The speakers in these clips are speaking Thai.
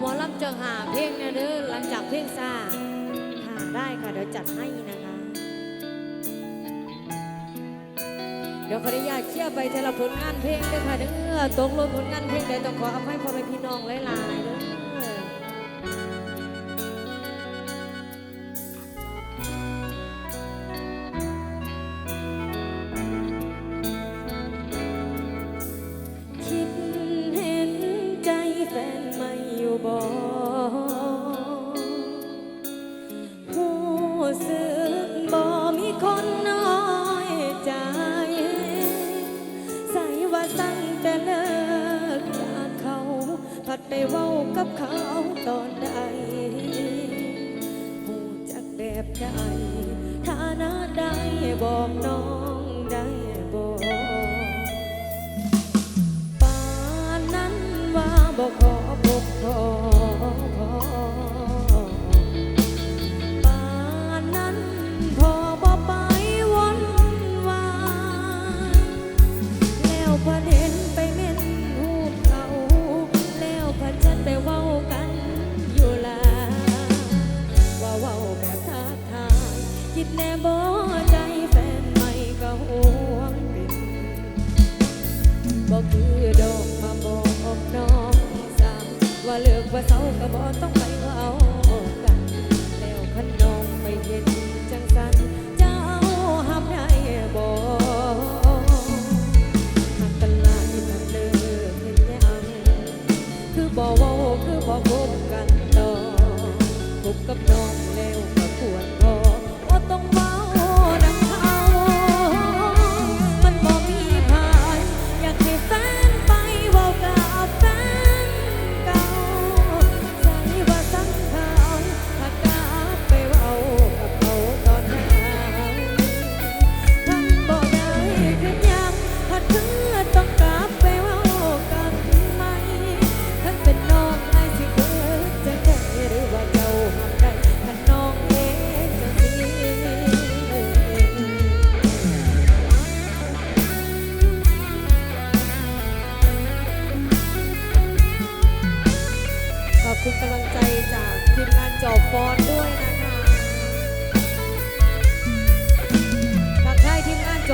หมอลำจังหาเพลงนะเด้อหลังจากเพลงซาหาได้ค่ะเดี๋ยวจัดให้นะคะ เดี๋ยวขออนุญาตเชี่ยไปแต่ละผลงานเพลงด้วยค่ะเด้อตกลงผลงานเพลงใดต้องขออภัยพ่อแม่พี่น้องหลายๆเด้อ ไดไปเว้ากับเขาตอนใดหูจักแบบใดฐานะใดบอกน้อง บอกคือดอกมาบอกน้องสาวว่าเลิกว่าเศร้าก็บอกต้องไปว่าเอากัน แล้วขันน้องไปเห็นจังสันเจ้าห้ามได้บอกหากกันหลายทำเลิกเห็นยังคือบอกว่าคือบอกคบกันต่อคบกับ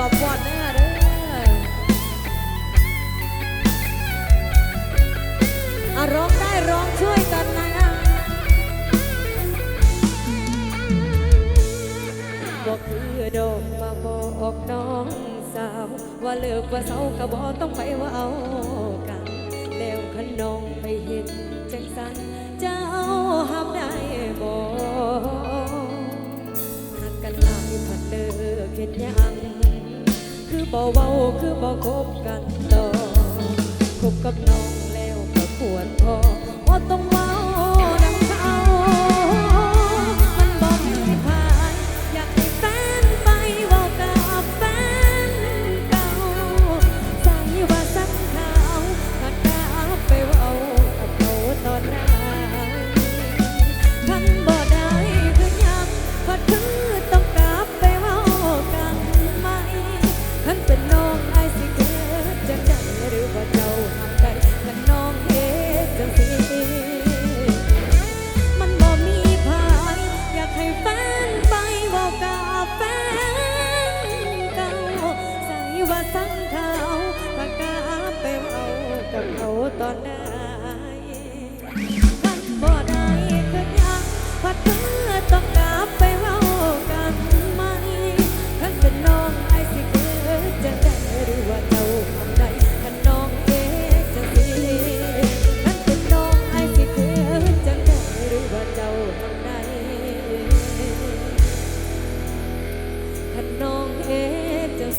อบฟอนนะคะเด้ออะร้องได้ร้องช่วยกันนะบอกคือโดมมาบอกน้องสาว ว่าเลิกว่าเศร้าก็บอกต้องไปว่าเอากัน แล้วขันน้องไปเห็นจังสันเจ้าห้ามได้บอกหากกันหลายพันเลิกเห็นยัง บ่เว้าคือบ่คบกันต่อคบกับน้องแล้วก็ปวดพอว่าต้องเว้า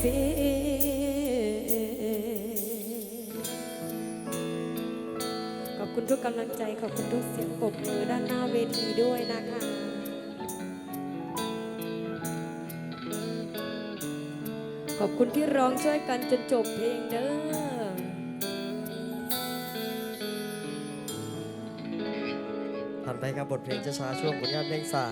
สิขอบคุณทุกกำลังใจขอบคุณทุกเสียงปรบมือด้านหน้าเวทีด้วยนะคะขอบคุณที่ร้องช่วยกันจนจบเพลงเด้อผ่านไปกับบทเพลงช้าๆช่วงผลงานเพลงสา